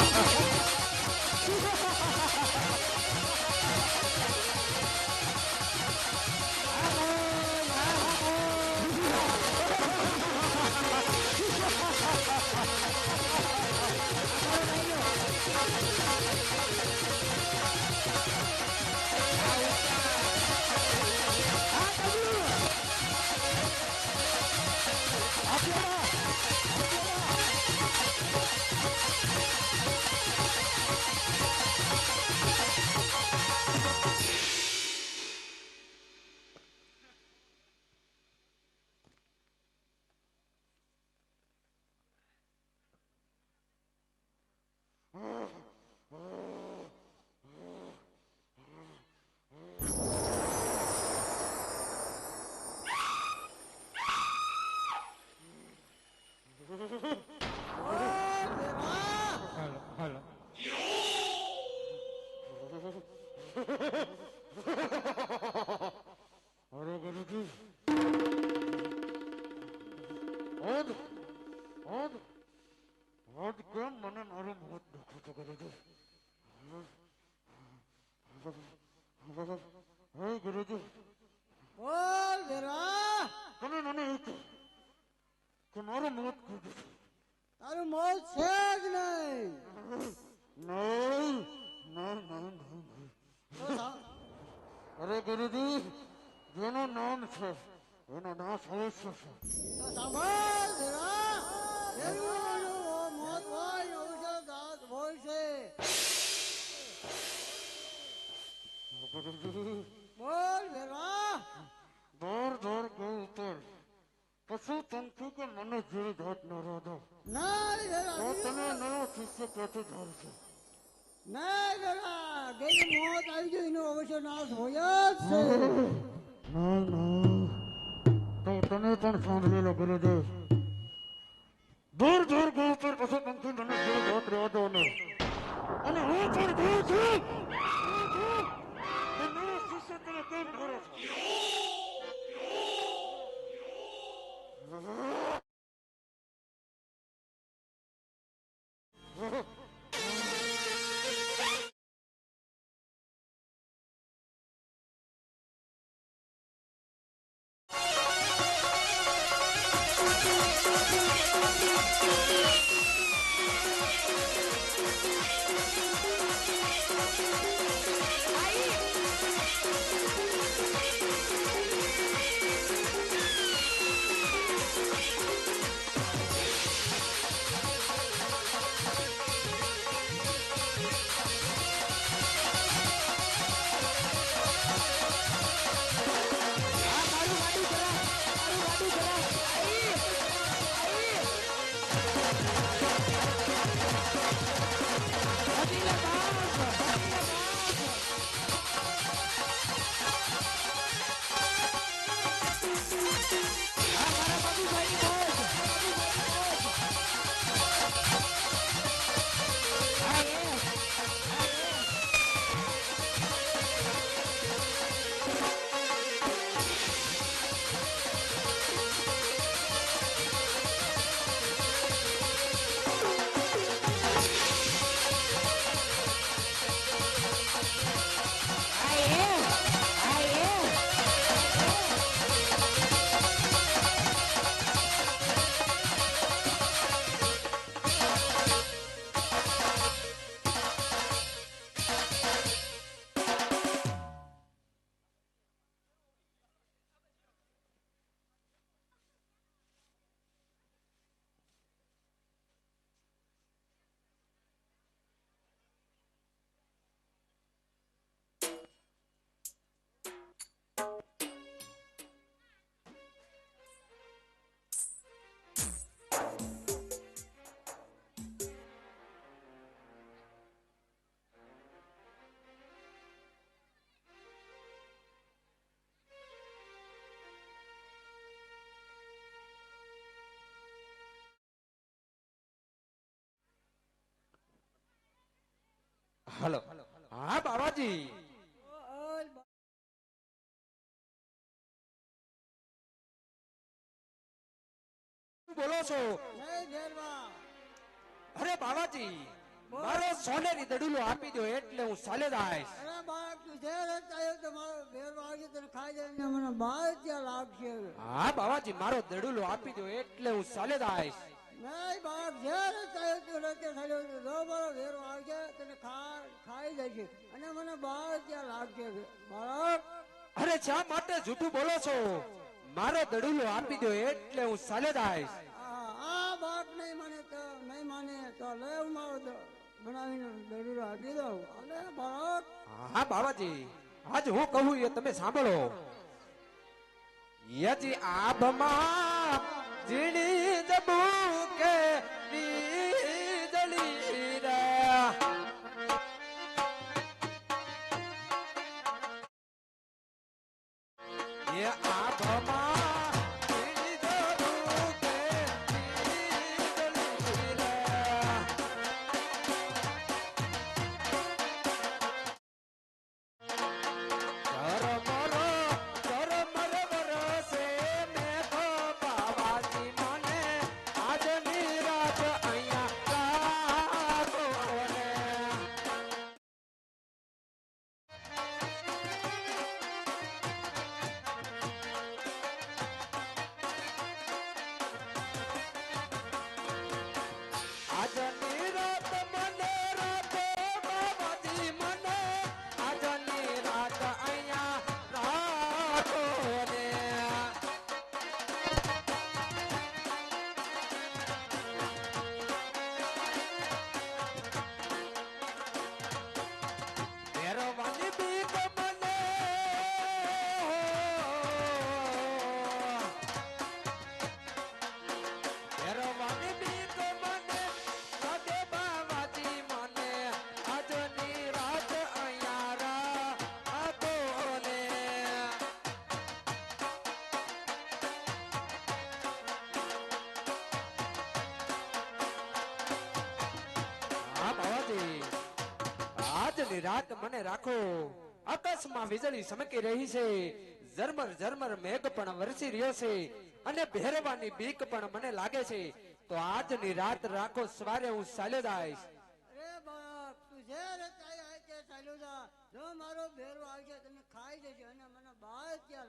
Ha ha ha! અરે ગુરુજી હોદ હોદ હોદ કેમ મને મારું મોત દુખું ગુરુજી હે ગુરુજી બોલ વેરા તમે મને એવું કે મારું મોત કીધું તારું મોત છે જ નહીં. નહીં નહીં નહીં નહીં તો સા- અરે ગુરુજી છે એનો ગઈ કે મને જીવ ઘાટ ન રાધો તો તમે નવો શિષ્ય ક્યાંથી ધારશો ના વેરા મોત આવી ગયું એનો અવશ્ય નાશ હોય છે ના. તમે પણ સાંભળી લો ગુરુજી દૂર દૂર ગઈ ઉતર પછી પંખી મને જીવ રહ્યો હતો ને અને હું પણ ગયું છું. કેમ છો? હાલો. હા બાબાજી બોલો છો? અરે બાબાજી મારો સોનેરી દડુલો આપી દો એટલે હું સાલે જાઈશ. અરે બાપ તું જે રચાયો તો મારો ભેરવો તને ખાઈ જાય ને મને બાર ત્યાં. હા બાવાજી મારો દડુલો આપી દો એટલે હું સાલે જાઈશ. નહીં બાપ જે રચાયો રચે થયો તો જો મારો ભેરવો આવશે તને ખા ખાઈ જશે અને મને બાર ત્યાં લાગશે? બાળક. અરે શા માટે જૂઠું બોલો છો? મારો દડુલો આપી દો એટલે હું ચાલે જાઈશ આ બાપ નહીં માને તો નહીં માને તો લે હું મારો બનાવીને દડુરો આપી દઉં. અલે બાળક. હા બાબાજી આજ હું કહું એ તમે સાંભળો. યજી આભમાં ઝીણી જબુકે વીજળી રે એ આભમાં ની રાત મને રાખો. આકાશમાં વીજળી સમકી રહી છે. ઝરમર ઝરમર મેઘ પણ વરસી રહ્યો છે. અને ભેરવાની બીક પણ મને લાગે છે. તો આજની રાત રાખો સવારે હું ચાલ્યો જાઈશ. મારો ભેરો આવી જાય તમે ખાઈ જજો અને મને બહાર ક્યાં